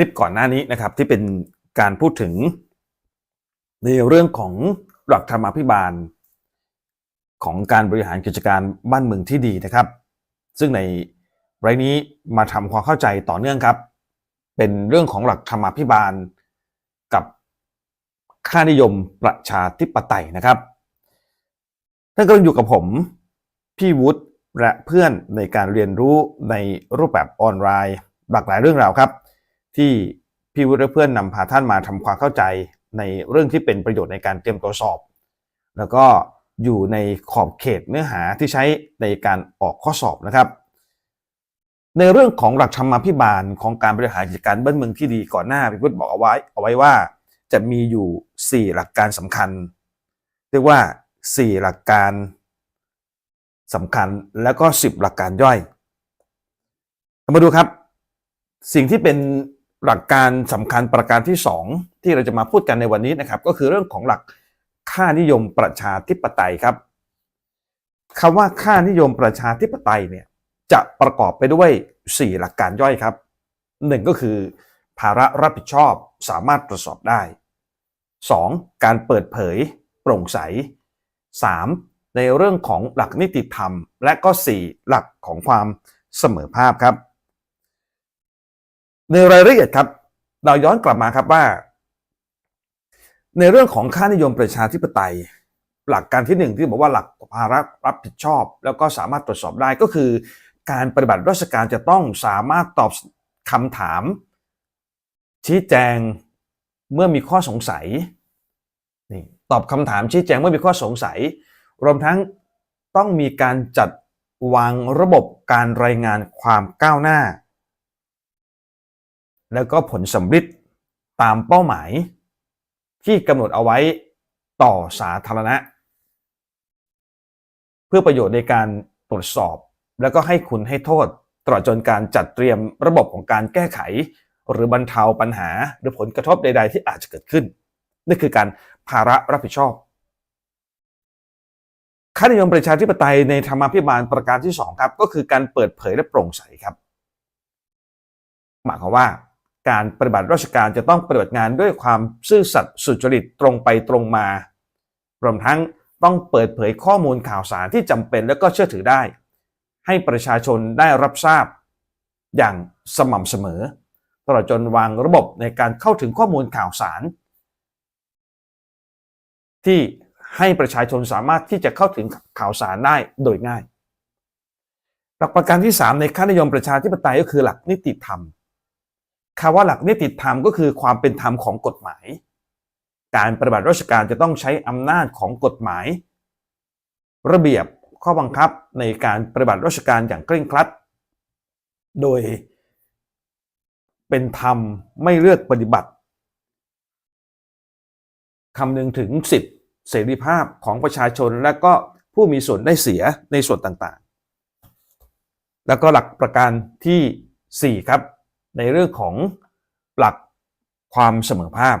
ลิปก่อนหน้านี้นะครับที่เป็นการพูดถึง ในเรื่องของหลักธรรมาภิบาล ของการบริหารกิจการบ้านเมืองที่ดีนะครับ ซึ่งในรายนี้มาทำความเข้าใจต่อเนื่องครับ เป็นเรื่องของหลักธรรมาภิบาล กับค่านิยมประชาธิปไตยนะครับท่านก็อยู่กับผม พี่วุฒิและเพื่อนในการเรียนรู้ในรูปแบบออนไลน์ หลากหลายเรื่องราวครับ ที่พี่วุฒิเพื่อนนำพาท่านมาทำความเข้าใจในเรื่องที่เป็นประโยชน์ในการเตรียมตัวสอบ แล้วก็อยู่ในขอบเขตเนื้อหาที่ใช้ในการออกข้อสอบนะครับ ในเรื่องของหลักธรรมาภิบาลของการบริหารกิจการบ้านเมืองที่ดีก่อนหน้าพี่พุทธบอกเอาไว้เอาไว้ว่าจะมีอยู่ 4 หลักการสำคัญ เรียกว่า 4 หลักการสำคัญแล้วก็ 10 หลักการย่อย มาดูครับ สิ่งที่เป็น หลักการสำคัญประการที่ 2 ที่เราจะมาพูดกันในวันนี้นะครับ ก็คือเรื่องของหลักค่านิยมประชาธิปไตยครับคำว่าค่านิยมประชาธิปไตยเนี่ยจะประกอบไปด้วย 4 หลักการย่อยครับหนึ่งก็คือ ภาระรับผิดชอบสามารถตรวจสอบได้ 2. การเปิดเผย โปร่งใส 3. ในเรื่องของหลักนิติธรรม และก็ 4. หลักของความเสมอภาพครับ ในรายละเอียดครับ เราย้อนกลับมาครับว่า ในเรื่องของค่านิยมประชาธิปไตย หลักการที่หนึ่งที่บอกว่าหลักภาระรับผิดชอบ แล้วก็สามารถตรวจสอบได้ก็คือ การปฏิบัติราชการจะต้องสามารถตอบคำถาม ชี้แจงเมื่อมีข้อสงสัยนี่ตอบคำถามชี้แจงเมื่อมีข้อสงสัย รวมทั้งต้องมีการจัดวางระบบการรายงานความก้าวหน้า แล้วก็ผลสำฤทธิ์ตามเป้าหมายที่กำหนดเอาไว้ต่อสาธารณะ เพื่อประโยชน์ในการตรวจสอบ แล้วก็ให้คุณให้โทษตลอดจนการจัดเตรียมระบบของการแก้ไข หรือบรรเทาปัญหาหรือผลกระทบใด ๆ ที่อาจจะเกิดขึ้นนี่คือการภาระรับผิดชอบค่านิยมประชาธิปไตยในธรรมาภิบาลประการที่ 2 ครับ ก็คือการเปิดเผยและโปร่งใสครับ หมายความว่า การปฏิบัติราชการจะต้องปฏิบัติงานด้วยความซื่อสัตย์สุจริตตรงไปตรงมารวมทั้งต้องเปิดเผยข้อมูลข่าวสารที่จำเป็นและก็เชื่อถือได้ ให้ประชาชนได้รับทราบอย่างสม่ำเสมอ ตลอดจนวางระบบในการเข้าถึงข้อมูลข่าวสาร ที่ให้ประชาชนสามารถที่จะเข้าถึงข่าวสารได้โดยง่าย หลักประการที่ 3 ในค่านิยมประชาธิปไตยก็คือหลักนิติธรรม คำว่าหลักนิติธรรมก็คือความเป็นธรรมของกฎหมาย การปฏิบัติราชการจะต้องใช้อำนาจของกฎหมาย ระเบียบข้อบังคับในการปฏิบัติราชการอย่างเคร่งครัด โดยเป็นธรรมไม่เลือกปฏิบัติคำนึงถึงสิทธิเสรีภาพของประชาชนและก็ผู้มีส่วนได้เสียในส่วนต่างๆ แล้วก็หลักประการที่ 4 ครับ ในเรื่องของหลักความเสมอภาพ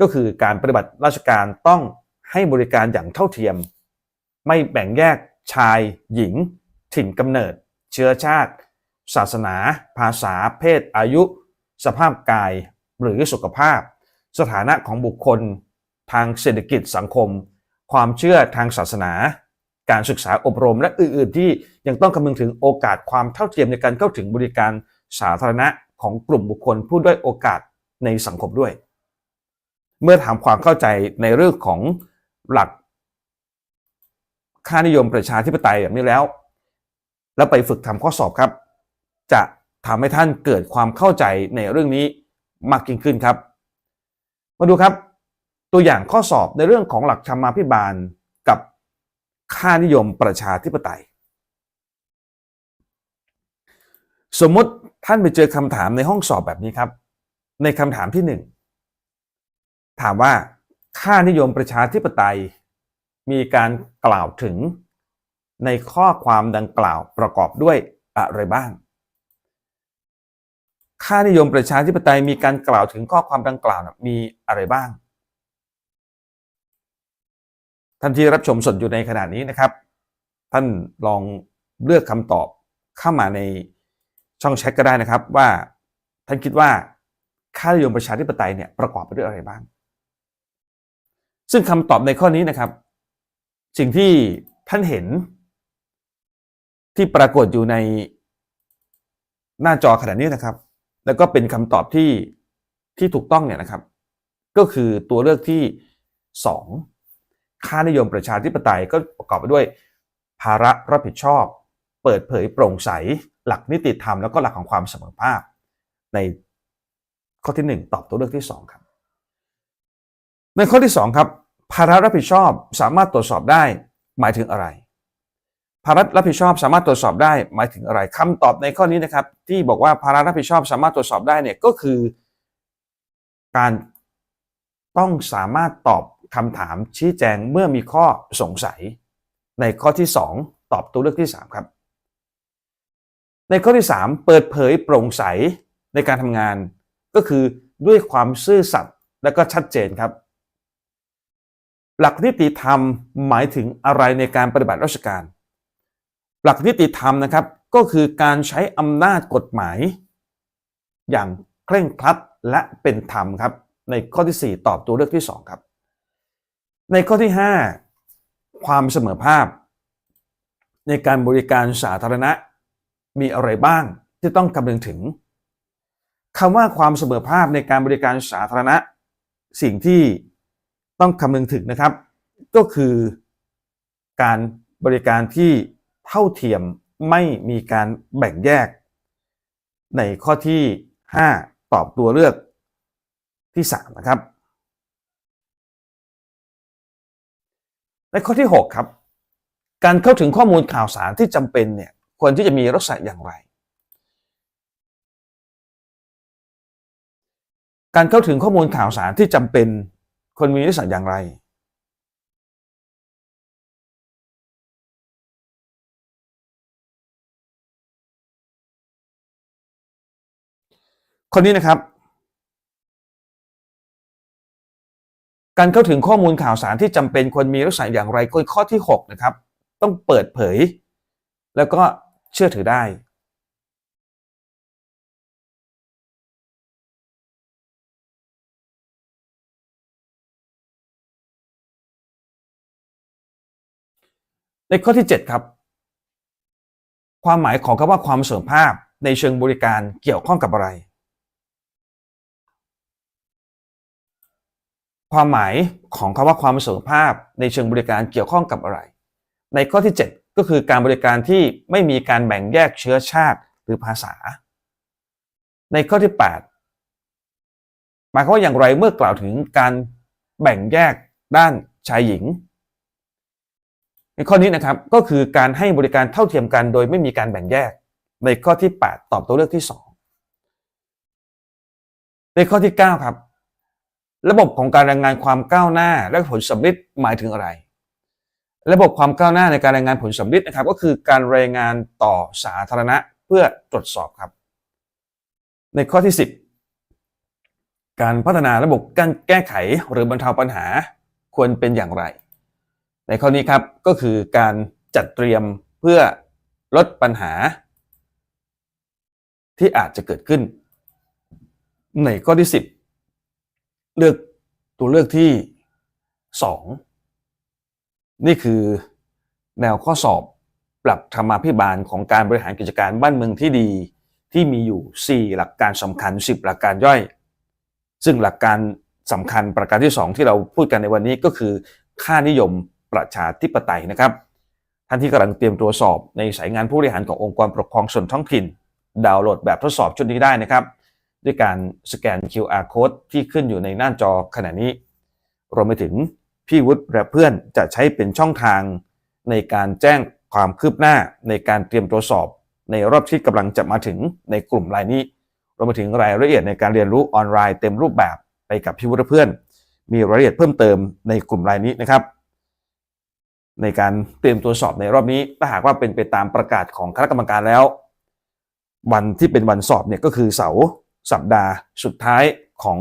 ก็คือการปฏิบัติราชการต้องให้บริการอย่างเท่าเทียม ไม่แบ่งแยกชาย หญิง ถิ่นกำเนิด เชื้อชาติ ศาสนา ภาษา เพศ อายุ สภาพกาย หรือสุขภาพ สถานะของบุคคล ทางเศรษฐกิจสังคม ความเชื่อทางศาสนา การศึกษาอบรมและอื่น ๆ ที่ยังต้องคำนึงถึงโอกาสความเท่าเทียมในการเข้าถึงบริการ สาธารณะของกลุ่มบุคคลผู้ด้อยโอกาสในสังคมด้วย เมื่อถามความเข้าใจในเรื่องของหลักค่านิยมประชาธิปไตยแบบนี้แล้ว แล้วไปฝึกทำข้อสอบครับ จะทำให้ท่านเกิดความเข้าใจในเรื่องนี้มากยิ่งขึ้นครับ มาดูครับ ตัวอย่างข้อสอบในเรื่องของหลักธรรมาภิบาลกับค่านิยมประชาธิปไตย สมมติท่านไปเจอคำถามในห้องสอบแบบนี้ครับ ในคำถามที่หนึ่งถามว่าค่านิยมประชาธิปไตย มีการกล่าวถึงในข้อความดังกล่าวประกอบด้วยอะไรบ้าง ค่านิยมประชาธิปไตยมีการกล่าวถึงข้อความดังกล่าวมีอะไรบ้าง ท่านที่รับชมสดอยู่ในขณะนี้นะครับ ท่านลองเลือกคำตอบเข้ามาใน ช่องแชทก็ได้นะครับว่าท่านคิดว่าค่านิยมประชาธิปไตยเนี่ยประกอบไปด้วยอะไรบ้าง ซึ่งคำตอบในข้อนี้นะครับ สิ่งที่ท่านเห็น ที่ปรากฏอยู่ในหน้าจอขณะนี้นะครับ แล้วก็เป็นคำตอบที่ที่ถูกต้องเนี่ยนะครับ ก็คือตัวเลือกที่ 2 ค่านิยมประชาธิปไตยก็ประกอบไปด้วย ภาระรับผิดชอบ เปิดเผยโปร่งใส หลักนิติธรรมแล้วก็หลักของความเสมอภาค ในข้อที่ 1 ตอบตัวเลือกที่ 2 ครับ ในข้อที่ 2 ครับภาระรับผิดชอบสามารถตรวจสอบได้หมายถึงอะไรภาระรับผิดชอบสามารถตรวจสอบได้หมายถึงอะไรคำตอบในข้อนี้นะครับ ที่บอกว่าภาระรับผิดชอบสามารถตรวจสอบได้เนี่ยก็คือ การต้องสามารถตอบคำถามชี้แจงเมื่อมีข้อสงสัย ในข้อที่ 2 ตอบตัวเลือกที่ 3 ครับ ในข้อที่ 3 เปิดเผยโปร่งใสในการทำงาน ก็คือด้วยความซื่อสัตย์และก็ชัดเจนครับ หลักนิติธรรมหมายถึงอะไรในการปฏิบัติราชการ หลักนิติธรรมนะครับก็คือการใช้อำนาจกฎหมาย อย่างเคร่งครัดและเป็นธรรมครับ ในข้อที่ 4 ตอบตัวเลือกที่ 2 ครับ ในข้อที่ 5 ความเสมอภาพ ในการบริการสาธารณะ มีอะไรบ้างที่ต้องคำนึงถึงคำว่าความเสมอภาพในการบริการสาธารณะ สิ่งที่ต้องคำนึงถึงนะครับ ก็คือการบริการที่เท่าเทียมไม่มีการแบ่งแยก ในข้อที่ 5 ตอบตัวเลือกที่ 3 นะครับ ในข้อที่ 6 ครับ การเข้าถึงข้อมูลข่าวสารที่จำเป็นเนี่ย ควรที่จะมีลักษณะอย่างไร การเข้าถึงข้อมูลข่าวสารที่จำเป็นควรมีลักษณะอย่างไร คนนี้นะครับ การเข้าถึงข้อมูลข่าวสารที่จำเป็นควรมีลักษณะอย่างไรข้อที่ 6 นะครับ ต้องเปิดเผย แล้วก็ เชื่อถือได้ในข้อที่ 7 ครับ ความหมายของคำว่าความเสริมภาพในเชิงบริการเกี่ยวข้องกับอะไร ความหมายของคำว่าความเสริมภาพในเชิงบริการเกี่ยวข้องกับอะไร ในข้อที่ 7 ก็คือการบริการที่ไม่มีการแบ่งแยกเชื้อชาติหรือภาษา ในข้อที่ 8 หมายความว่าอย่างไรเมื่อกล่าวถึงการแบ่งแยกด้านชายหญิง ในข้อนี้นะครับก็คือการให้บริการเท่าเทียมกัน โดยไม่มีการแบ่งแยก ในข้อที่ 8 ตอบตัวเลือกที่ 2 ในข้อที่ 9 ครับ ระบบของการรายงานความก้าวหน้าและผลสำลิดหมายถึงอะไร ระบบความก้าวหน้าในการรายงานผลสำลิดนะครับ ก็คือการรายงานต่อสาธารณะเพื่อตรวจสอบครับ ในข้อที่ 10 การพัฒนาระบบการแก้ไขหรือบรรเทาปัญหาควรเป็นอย่างไร ในข้อนี้ครับก็คือการจัดเตรียมเพื่อลดปัญหา ที่อาจจะเกิดขึ้น ในข้อที่ 10 เลือกตัวเลือกที่ 2 นี่คือแนวข้อสอบปรับธรรมาภิบาลของการบริหารกิจการบ้านเมืองที่ดีที่มีอยู่ 4 หลักการสำคัญ 10 หลักการย่อย ซึ่งหลักการสำคัญประการที่ 2 ที่เราพูดกันในวันนี้ก็คือ ค่านิยมประชาธิปไตยนะครับ ท่านที่กำลังเตรียมตัวสอบในสายงานผู้บริหารขององค์กรปกครองส่วนท้องถิ่น ดาวน์โหลดแบบทดสอบชุดนี้ได้นะครับ ด้วยการสแกน QR code ที่ขึ้นอยู่ในหน้าจอขณะนี้รวมไปถึง พี่วุฒิและเพื่อนจะใช้เป็นช่องทางในการแจ้งความคืบหน้าในการเตรียมตัวสอบ ในรอบที่กำลังจะมาถึงในกลุ่มรายนี้รวมไปถึงรายละเอียดในการเรียนรู้ออนไลน์เต็มรูปแบบไปกับพี่วุฒิเพื่อน มีรายละเอียดเพิ่มเติมในกลุ่มรายนี้นะครับ ในการเตรียมตัวสอบในรอบนี้ถ้าหากว่าเป็นไปตามประกาศของคณะกรรมการแล้ว วันที่เป็นวันสอบเนี่ยก็คือเสาร์สัปดาห์สุดท้ายของ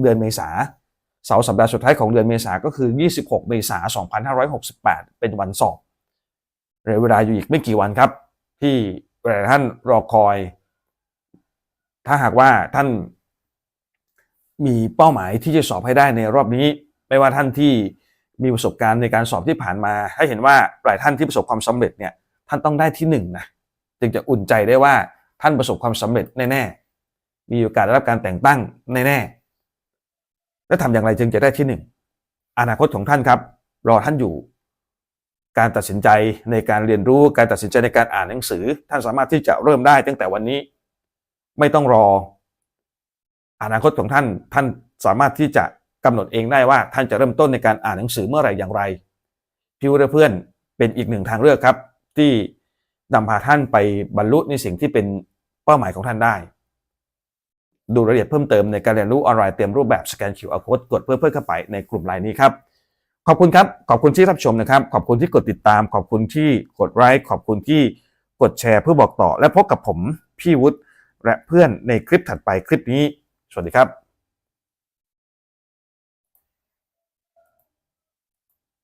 เดือนเมษา เสาร์สัปดาห์สุดท้ายของเดือนเมษาก็คือ 26 เมษายน 2568 เป็นวันสอบเหลือเวลาอยู่อีกไม่กี่วันครับ ที่หลายท่านรอคอย ถ้าหากว่าท่านมีเป้าหมายที่จะสอบให้ได้ในรอบนี้ ไม่ว่าท่านที่มีประสบการณ์ในการสอบที่ผ่านมา ให้เห็นว่าหลายท่านที่ประสบความสำเร็จเนี่ยท่านต้องได้ที่หนึ่งนะจึงจะอุ่นใจได้ว่าท่านประสบความสำเร็จแน่ๆมีโอกาสได้รับการแต่งตั้งแน่ๆ และทำอย่างไรจึงจะได้ที่หนึ่งอนาคตของท่านครับ รอท่านอยู่ การตัดสินใจในการเรียนรู้การตัดสินใจในการอ่านหนังสือ ท่านสามารถที่จะเริ่มได้ตั้งแต่วันนี้ ไม่ต้องรอ อนาคตของท่านท่านสามารถที่จะกำหนดเองได้ว่าท่านจะเริ่มต้นในการอ่านหนังสือเมื่อไหร่อย่างไรพิวเพื่อนเป็นอีกหนึ่งทางเลือกครับ ที่นำพาท่านไปบรรลุในสิ่งที่เป็นเป้าหมายของท่านได้ ดูรายละเอียดเพิ่มเติมในการเรียนรู้ออนไลน์เต็มรูปแบบสแกน QR Code กดเพื่อเพิ่มเข้าไปในกลุ่มไลน์นี้ครับ ขอบคุณครับ ขอบคุณที่รับชมนะครับ ขอบคุณที่กดติดตาม ขอบคุณที่กดไลค์ ขอบคุณที่กดแชร์เพื่อบอกต่อ และพบกับผมพี่วุฒิและเพื่อนในคลิปถัดไปคลิปนี้ สวัสดีครับ